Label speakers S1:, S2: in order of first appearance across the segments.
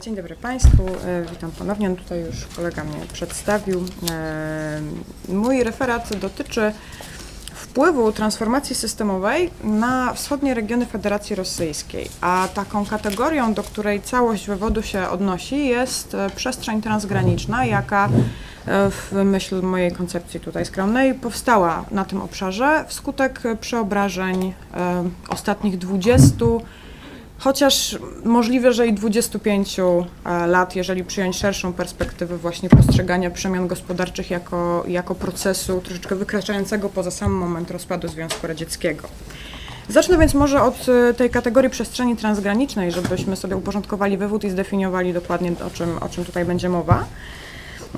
S1: Dzień dobry Państwu, E, witam ponownie. No Tutaj już kolega mnie przedstawił. E, Mój referat dotyczy wpływu transformacji systemowej na wschodnie regiony Federacji Rosyjskiej, a taką kategorią, do której całość wywodu się odnosi, jest e, przestrzeń transgraniczna, jaka w myśl mojej koncepcji tutaj skromnej powstała na tym obszarze wskutek przeobrażeń ostatnich 20 Chociaż możliwe, że i 25 e, lat, jeżeli przyjąć szerszą perspektywę właśnie postrzegania przemian gospodarczych jako, jako procesu troszeczkę wykraczającego poza sam moment rozpadu Związku Radzieckiego. Zacznę więc może od e, tej kategorii przestrzeni transgranicznej, żebyśmy sobie uporządkowali wywód i zdefiniowali dokładnie o czym, o czym tutaj będzie mowa.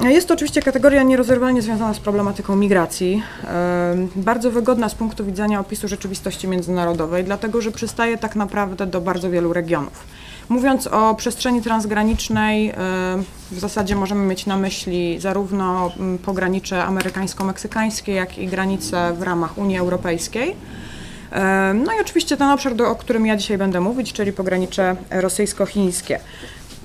S1: Jest to oczywiście kategoria nierozerwalnie związana z problematyką migracji. Bardzo wygodna z punktu widzenia opisu rzeczywistości międzynarodowej, dlatego że przystaje tak naprawdę do bardzo wielu regionów. Mówiąc o przestrzeni transgranicznej, w zasadzie możemy mieć na myśli zarówno mm, pogranicze amerykańsko-meksykańskie, jak i granice w ramach Unii Europejskiej. No i oczywiście ten obszar, o którym ja dzisiaj będę mówić, czyli pogranicze rosyjsko-chińskie.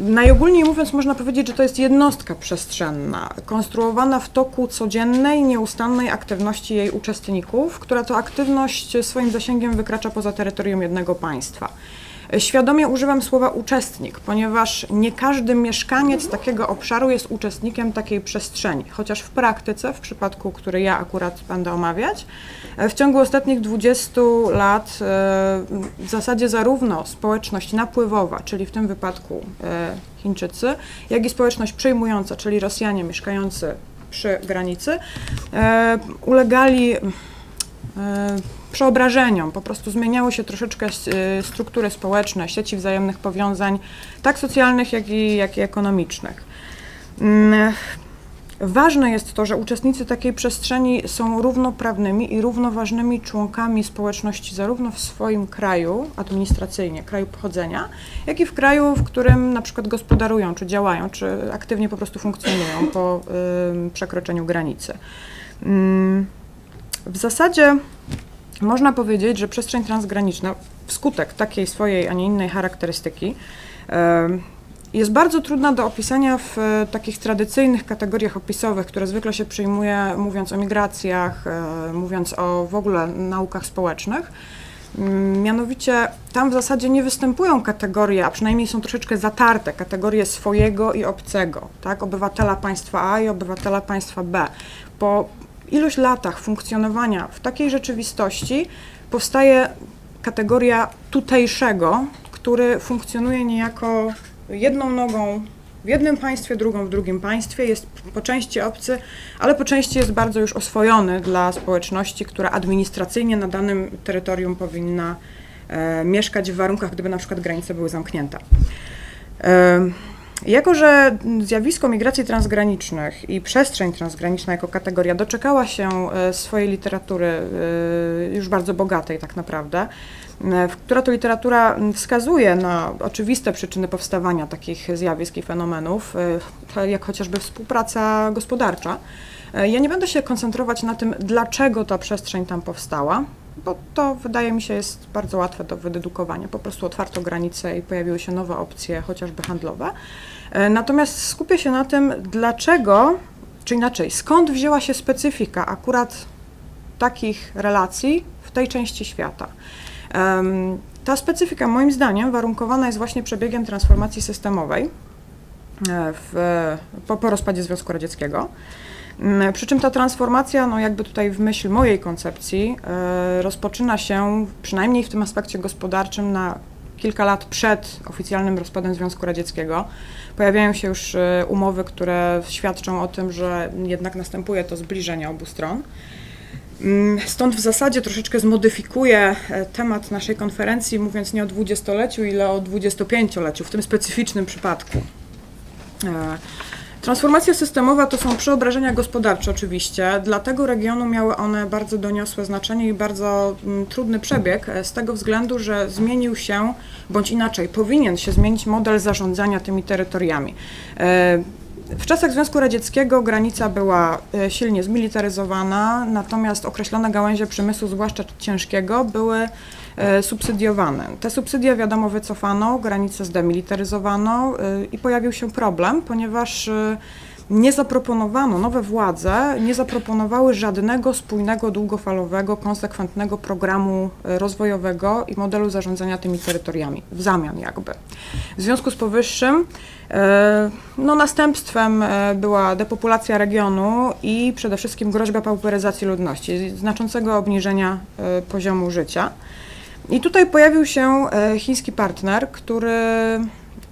S1: Najogólniej mówiąc, można powiedzieć, że to jest jednostka przestrzenna, konstruowana w toku codziennej, nieustannej aktywności jej uczestników, która to aktywność swoim zasięgiem wykracza poza terytorium jednego państwa. Świadomie używam słowa uczestnik, ponieważ nie każdy mieszkaniec takiego obszaru jest uczestnikiem takiej przestrzeni, chociaż w praktyce, w przypadku, który ja akurat będę omawiać, e, w ciągu ostatnich 20 lat e, w zasadzie zarówno społeczność napływowa, czyli w tym wypadku e, Chińczycy, jak i społeczność przyjmująca, czyli Rosjanie mieszkający przy granicy, ulegali e, przeobrażeniom. Po prostu zmieniały się troszeczkę y, struktury społeczne, sieci wzajemnych powiązań, tak socjalnych, jak i, jak i ekonomicznych. Mm, Ważne jest to, że uczestnicy takiej przestrzeni są równoprawnymi i równoważnymi członkami społeczności, zarówno w swoim kraju administracyjnie, kraju pochodzenia, jak i w kraju, w którym na przykład gospodarują, czy działają, czy aktywnie po prostu funkcjonują po ym, przekroczeniu granicy. Ym, w zasadzie można powiedzieć, że przestrzeń transgraniczna wskutek takiej swojej, a nie innej charakterystyki jest bardzo trudna do opisania w e, takich tradycyjnych kategoriach opisowych, które zwykle się przyjmuje mówiąc o migracjach, e, mówiąc o w ogóle naukach społecznych. Mm, Mianowicie tam w zasadzie nie występują kategorie, a przynajmniej są troszeczkę zatarte, kategorie swojego i obcego, tak? obywatela państwa A i obywatela państwa B. Po iluś latach funkcjonowania w takiej rzeczywistości powstaje kategoria tutejszego, który funkcjonuje niejako jedną nogą w jednym państwie, drugą w drugim państwie, jest po części obcy, ale po części jest bardzo już oswojony dla społeczności, która administracyjnie na danym terytorium powinna e, mieszkać w warunkach, gdyby na przykład granice były zamknięte. E, jako, że zjawisko migracji transgranicznych i przestrzeń transgraniczna jako kategoria doczekała się e, swojej literatury e, już bardzo bogatej tak naprawdę, e, która to literatura wskazuje na oczywiste przyczyny powstawania takich zjawisk i fenomenów, jak chociażby współpraca gospodarcza. Ja nie będę się koncentrować na tym, dlaczego ta przestrzeń tam powstała, bo to wydaje mi się jest bardzo łatwe do wydedukowania. Po prostu otwarto granice i pojawiły się nowe opcje, chociażby handlowe. E, Natomiast skupię się na tym, dlaczego, czy inaczej, skąd wzięła się specyfika akurat takich relacji w tej części świata. Ta specyfika, moim zdaniem, warunkowana jest właśnie przebiegiem transformacji systemowej e, w, po, po rozpadzie Związku Radzieckiego. Mm, Przy czym ta transformacja, no jakby tutaj w myśl mojej koncepcji, e, rozpoczyna się przynajmniej w tym aspekcie gospodarczym na kilka lat przed oficjalnym rozpadem Związku Radzieckiego. Pojawiają się już e, umowy, które świadczą o tym, że jednak następuje to zbliżenie obu stron. Mm, Stąd w zasadzie troszeczkę zmodyfikuję e, temat naszej konferencji, mówiąc nie o dwudziestoleciu, ile o dwudziestopęcioleciu w tym specyficznym przypadku. Transformacja systemowa to są przeobrażenia gospodarcze oczywiście. Dla tego regionu miały one bardzo doniosłe znaczenie i bardzo mm, trudny przebieg e, z tego względu, że zmienił się, bądź inaczej, powinien się zmienić model zarządzania tymi terytoriami. E, W czasach Związku Radzieckiego granica była e, silnie zmilitaryzowana, natomiast określone gałęzie przemysłu, zwłaszcza ciężkiego, były subsydiowane. Te subsydia wiadomo wycofano, granice zdemilitaryzowano e, i pojawił się problem, ponieważ e, nie zaproponowano, nowe władze nie zaproponowały żadnego spójnego, długofalowego, konsekwentnego programu e, rozwojowego i modelu zarządzania tymi terytoriami, w zamian jakby. W związku z powyższym, e, no następstwem e, była depopulacja regionu i przede wszystkim groźba pauperyzacji ludności, znaczącego obniżenia e, poziomu życia. I tutaj pojawił się e, chiński partner, który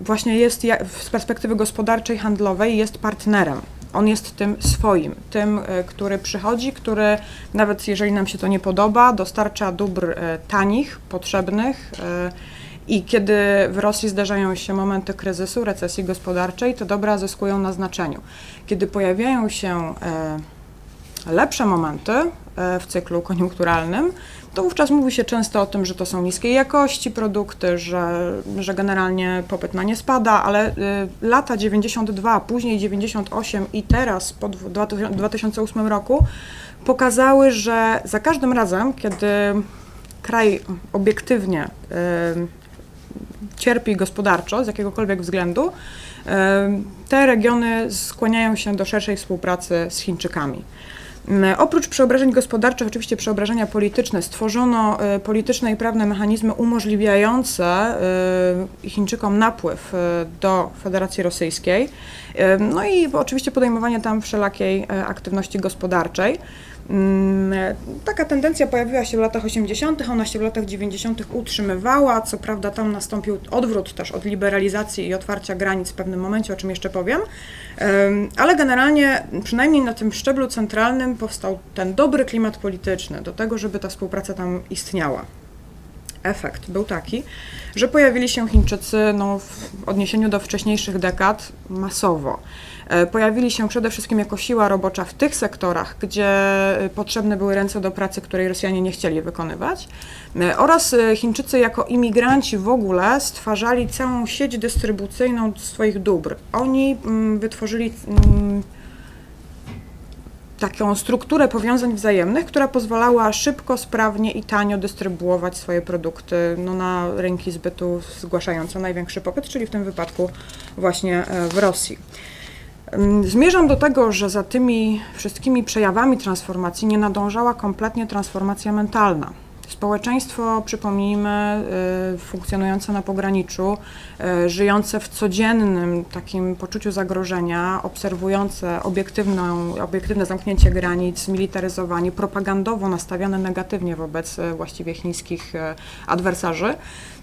S1: właśnie jest z perspektywy gospodarczej, handlowej jest partnerem. On jest tym swoim, tym, e, który przychodzi, który nawet jeżeli nam się to nie podoba, dostarcza dóbr e, tanich, potrzebnych. I kiedy w Rosji zdarzają się momenty kryzysu, recesji gospodarczej, te dobra zyskują na znaczeniu. Kiedy pojawiają się lepsze momenty w cyklu koniunkturalnym, to wówczas mówi się często o tym, że to są niskiej jakości produkty, że, że generalnie popyt na nie spada, ale y, lata 92, później 98 i teraz po dwu- 2000 2008 roku pokazały, że za każdym razem, kiedy kraj obiektywnie y, cierpi gospodarczo z jakiegokolwiek względu, y, te regiony skłaniają się do szerszej współpracy z Chińczykami. Mm, Oprócz przeobrażeń gospodarczych, oczywiście przeobrażenia polityczne, stworzono e, polityczne i prawne mechanizmy umożliwiające e, Chińczykom napływ e, do Federacji Rosyjskiej, no i oczywiście podejmowanie tam wszelakiej aktywności gospodarczej. Mm, Taka tendencja pojawiła się w latach 80., ona się w latach 90. utrzymywała. Co prawda, tam nastąpił odwrót też od liberalizacji i otwarcia granic w pewnym momencie, o czym jeszcze powiem. Em, Ale generalnie, przynajmniej na tym szczeblu centralnym, powstał ten dobry klimat polityczny do tego, żeby ta współpraca tam istniała. Efekt był taki, że pojawili się Chińczycy no, w odniesieniu do wcześniejszych dekad masowo. E, Pojawili się przede wszystkim jako siła robocza w tych sektorach, gdzie e, potrzebne były ręce do pracy, której Rosjanie nie chcieli wykonywać, e, oraz Chińczycy jako imigranci w ogóle stwarzali całą sieć dystrybucyjną swoich dóbr. Oni mm, wytworzyli mm, taką strukturę powiązań wzajemnych, która pozwalała szybko, sprawnie i tanio dystrybuować swoje produkty no, na rynki zbytu zgłaszające największy popyt, czyli w tym wypadku właśnie e, w Rosji. Ym, Zmierzam do tego, że za tymi wszystkimi przejawami transformacji nie nadążała kompletnie transformacja mentalna. Społeczeństwo, przypomnijmy, y, funkcjonujące na pograniczu, y, żyjące w codziennym takim poczuciu zagrożenia, obserwujące obiektywną, obiektywne zamknięcie granic, militaryzowanie, propagandowo nastawione negatywnie wobec y, właściwie chińskich adwersarzy,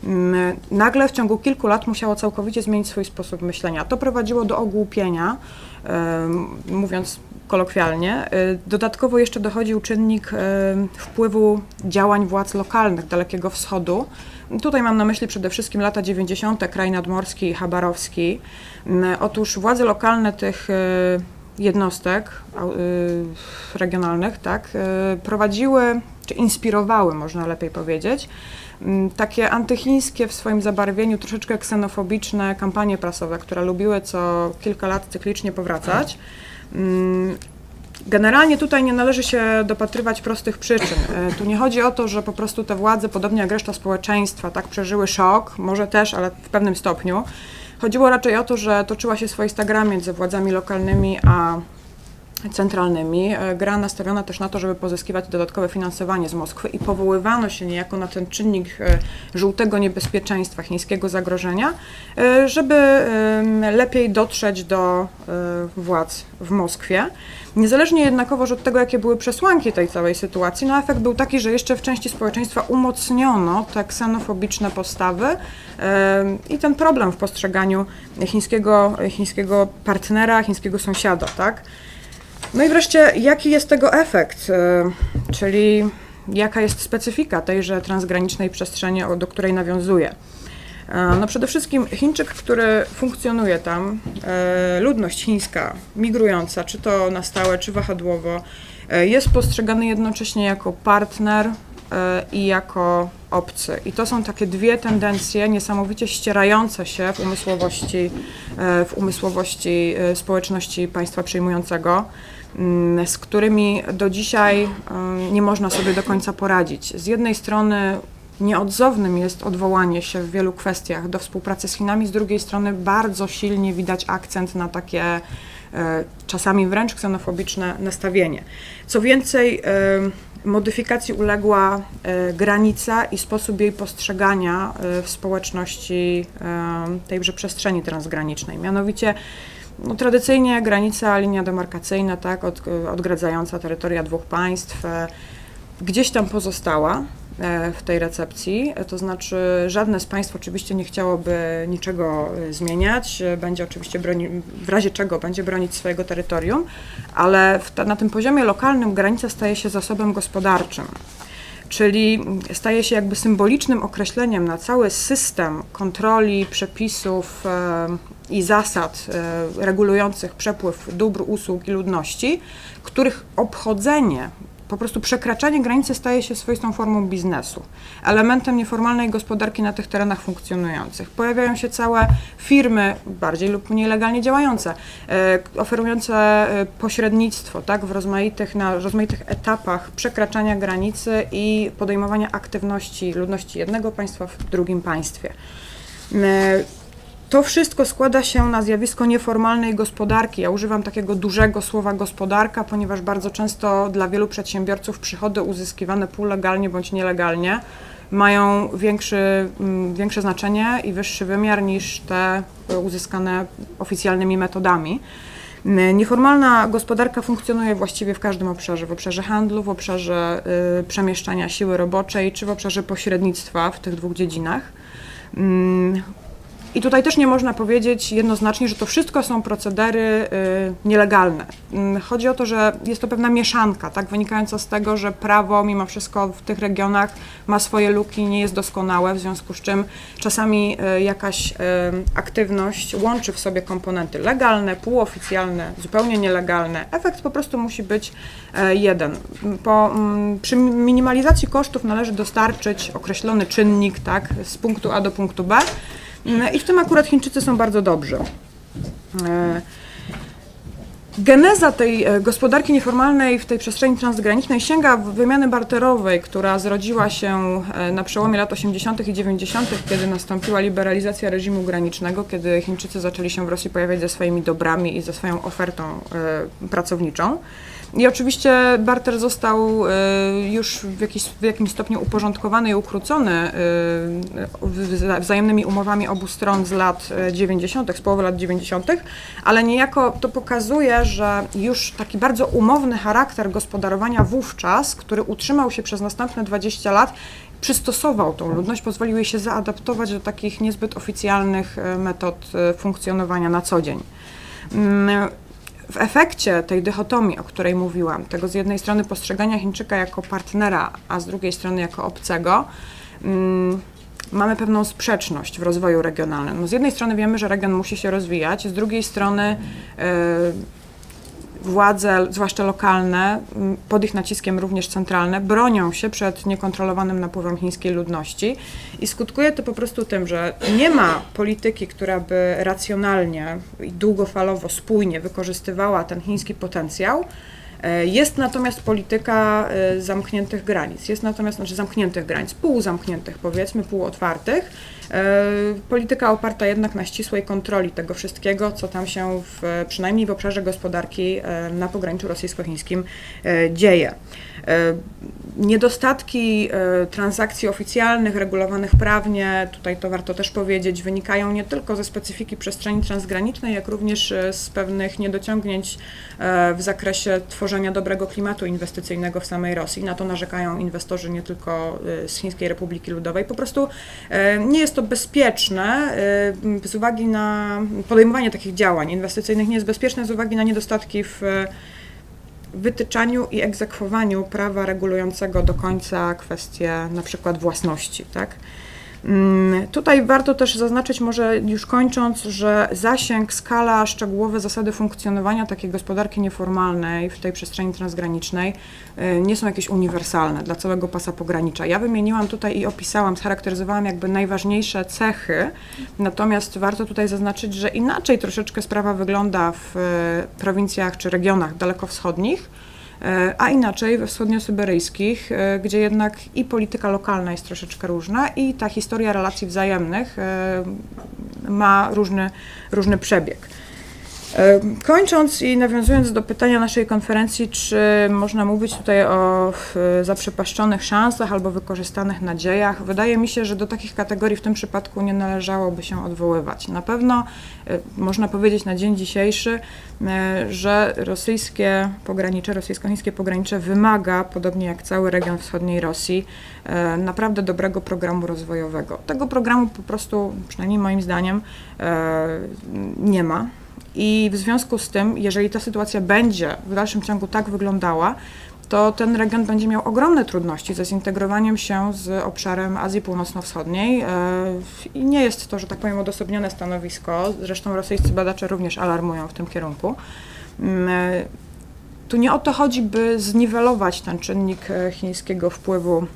S1: mm, nagle w ciągu kilku lat musiało całkowicie zmienić swój sposób myślenia. To prowadziło do ogłupienia, mówiąc kolokwialnie. Y, Dodatkowo jeszcze dochodził czynnik y, wpływu działań władz lokalnych Dalekiego Wschodu. Tutaj mam na myśli przede wszystkim lata 90., kraj nadmorski i chabarowski. Mm, Otóż władze lokalne tych y, jednostek regionalnych tak, prowadziły, czy inspirowały, można lepiej powiedzieć, mm, takie antychińskie w swoim zabarwieniu, troszeczkę ksenofobiczne kampanie prasowe, które lubiły co kilka lat cyklicznie powracać. Mm, Generalnie tutaj nie należy się dopatrywać prostych przyczyn. E, Tu nie chodzi o to, że po prostu te władze, podobnie jak reszta społeczeństwa, tak przeżyły szok, może też, ale w pewnym stopniu. Chodziło raczej o to, że toczyła się swoista gra między władzami lokalnymi a centralnymi. E, Gra nastawiona też na to, żeby pozyskiwać dodatkowe finansowanie z Moskwy i powoływano się niejako na ten czynnik e, żółtego niebezpieczeństwa, chińskiego zagrożenia, e, żeby lepiej dotrzeć do władz w Moskwie. Niezależnie jednakowoż od tego, jakie były przesłanki tej całej sytuacji, no efekt był taki, że jeszcze w części społeczeństwa umocniono te ksenofobiczne postawy i ten problem w postrzeganiu chińskiego, chińskiego partnera, chińskiego sąsiada, tak? No i wreszcie, jaki jest tego efekt, y, czyli jaka jest specyfika tejże transgranicznej przestrzeni, do której nawiązuje. E, No przede wszystkim Chińczyk, który funkcjonuje tam, e, ludność chińska migrująca, czy to na stałe, czy wahadłowo, e, jest postrzegany jednocześnie jako partner e, i jako obcy. I to są takie dwie tendencje niesamowicie ścierające się w umysłowości, e, w umysłowości e, społeczności państwa przyjmującego, mm, z którymi do dzisiaj nie można sobie do końca poradzić. Z jednej strony nieodzownym jest odwołanie się w wielu kwestiach do współpracy z Chinami, z drugiej strony bardzo silnie widać akcent na takie czasami wręcz ksenofobiczne nastawienie. Co więcej, modyfikacji uległa e, granica i sposób jej postrzegania e, w społeczności e, tejże przestrzeni transgranicznej. Mianowicie no, tradycyjnie granica, linia demarkacyjna, tak, od, odgradzająca terytoria dwóch państw, gdzieś tam pozostała w tej recepcji. E, To znaczy, żadne z państw oczywiście nie chciałoby niczego e, zmieniać. E, Będzie oczywiście broni, w razie czego będzie bronić swojego terytorium, ale na tym poziomie lokalnym granica staje się zasobem gospodarczym. Czyli staje się jakby symbolicznym określeniem na cały system kontroli, przepisów e, i zasad e, regulujących przepływ dóbr, usług i ludności, których obchodzenie, po prostu przekraczanie granicy staje się swoistą formą biznesu, elementem nieformalnej gospodarki na tych terenach funkcjonujących. Pojawiają się całe firmy, bardziej lub mniej legalnie działające, e, oferujące e, pośrednictwo tak, w rozmaitych, na rozmaitych etapach przekraczania granicy i podejmowania aktywności ludności jednego państwa w drugim państwie. To wszystko składa się na zjawisko nieformalnej gospodarki. Ja używam takiego dużego słowa gospodarka, ponieważ bardzo często dla wielu przedsiębiorców przychody uzyskiwane półlegalnie bądź nielegalnie mają większy, mm, większe znaczenie i wyższy wymiar niż te uzyskane oficjalnymi metodami. Mm, Nieformalna gospodarka funkcjonuje właściwie w każdym obszarze, w obszarze handlu, w obszarze y, przemieszczania siły roboczej, czy w obszarze pośrednictwa w tych dwóch dziedzinach. I tutaj też nie można powiedzieć jednoznacznie, że to wszystko są procedery y, nielegalne. Mm, Chodzi o to, że jest to pewna mieszanka, tak, wynikająca z tego, że prawo mimo wszystko w tych regionach ma swoje luki, nie jest doskonałe, w związku z czym czasami y, jakaś y, aktywność łączy w sobie komponenty legalne, półoficjalne, zupełnie nielegalne. Efekt po prostu musi być jeden. Po, mm, przy minimalizacji kosztów należy dostarczyć określony czynnik, tak, z punktu A do punktu B. Mm, I w tym akurat Chińczycy są bardzo dobrzy. E, Geneza tej e, gospodarki nieformalnej w tej przestrzeni transgranicznej sięga wymiany barterowej, która zrodziła się e, na przełomie lat 80. i 90., kiedy nastąpiła liberalizacja reżimu granicznego, kiedy Chińczycy zaczęli się w Rosji pojawiać ze swoimi dobrami i ze swoją ofertą pracowniczą. I oczywiście barter został e, już w, jakiś, w jakimś stopniu uporządkowany i ukrócony wza- wzajemnymi umowami obu stron z lat e, 90., z połowy lat 90., ale niejako to pokazuje, że już taki bardzo umowny charakter gospodarowania wówczas, który utrzymał się przez następne 20 lat, przystosował tą ludność, pozwolił jej się zaadaptować do takich niezbyt oficjalnych metod funkcjonowania na co dzień. W efekcie tej dychotomii, o której mówiłam, tego z jednej strony postrzegania Chińczyka jako partnera, a z drugiej strony jako obcego, mm, mamy pewną sprzeczność w rozwoju regionalnym. No z jednej strony wiemy, że region musi się rozwijać, z drugiej strony e, władze, zwłaszcza lokalne, pod ich naciskiem również centralne, bronią się przed niekontrolowanym napływem chińskiej ludności i skutkuje to po prostu tym, że nie ma polityki, która by racjonalnie i długofalowo, spójnie wykorzystywała ten chiński potencjał. E, Jest natomiast polityka e, zamkniętych granic, jest natomiast, znaczy zamkniętych granic, półzamkniętych powiedzmy, półotwartych. E, Polityka oparta jednak na ścisłej kontroli tego wszystkiego, co tam się w, przynajmniej w obszarze gospodarki e, na pograniczu rosyjsko-chińskim e, dzieje. Niedostatki transakcji oficjalnych, regulowanych prawnie, tutaj to warto też powiedzieć, wynikają nie tylko ze specyfiki przestrzeni transgranicznej, jak również z pewnych niedociągnięć w zakresie tworzenia dobrego klimatu inwestycyjnego w samej Rosji. Na to narzekają inwestorzy nie tylko z Chińskiej Republiki Ludowej. Po prostu nie jest to bezpieczne e, z uwagi na podejmowanie takich działań inwestycyjnych, nie jest bezpieczne z uwagi na niedostatki w e, wytyczaniu i egzekwowaniu prawa regulującego do końca kwestie na przykład własności, tak? Mm, Tutaj warto też zaznaczyć, może już kończąc, że zasięg, skala, szczegółowe zasady funkcjonowania takiej gospodarki nieformalnej w tej przestrzeni transgranicznej y, nie są jakieś uniwersalne dla całego pasa pogranicza. Ja wymieniłam tutaj i opisałam, scharakteryzowałam jakby najważniejsze cechy, natomiast warto tutaj zaznaczyć, że inaczej troszeczkę sprawa wygląda w y, prowincjach czy regionach dalekowschodnich, A inaczej we wschodniosyberyjskich, e, gdzie jednak i polityka lokalna jest troszeczkę różna, i ta historia relacji wzajemnych e, ma różny, różny przebieg. Kończąc i nawiązując do pytania naszej konferencji, czy można mówić tutaj o zaprzepaszczonych szansach albo wykorzystanych nadziejach, wydaje mi się, że do takich kategorii w tym przypadku nie należałoby się odwoływać. Na pewno e, można powiedzieć na dzień dzisiejszy, e, że rosyjskie pogranicze, rosyjsko-chińskie pogranicze wymaga, podobnie jak cały region wschodniej Rosji, e, naprawdę dobrego programu rozwojowego. Tego programu po prostu, przynajmniej moim zdaniem, nie ma. I w związku z tym, jeżeli ta sytuacja będzie w dalszym ciągu tak wyglądała, to ten region będzie miał ogromne trudności ze zintegrowaniem się z obszarem Azji Północno-Wschodniej. E, I nie jest to, że tak powiem, odosobnione stanowisko. Zresztą rosyjscy badacze również alarmują w tym kierunku. Mm, e, Tu nie o to chodzi, by zniwelować ten czynnik e, chińskiego wpływu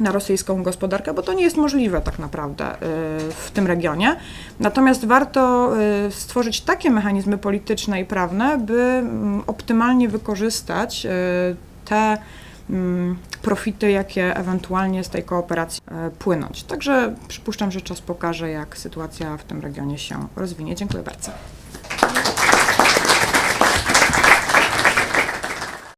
S1: na rosyjską gospodarkę, bo to nie jest możliwe tak naprawdę y, w tym regionie. Natomiast warto y, stworzyć takie mechanizmy polityczne i prawne, by mm, optymalnie wykorzystać y, te mm, profity, jakie ewentualnie z tej kooperacji płynąć. Także przypuszczam, że czas pokaże, jak sytuacja w tym regionie się rozwinie. Dziękuję bardzo.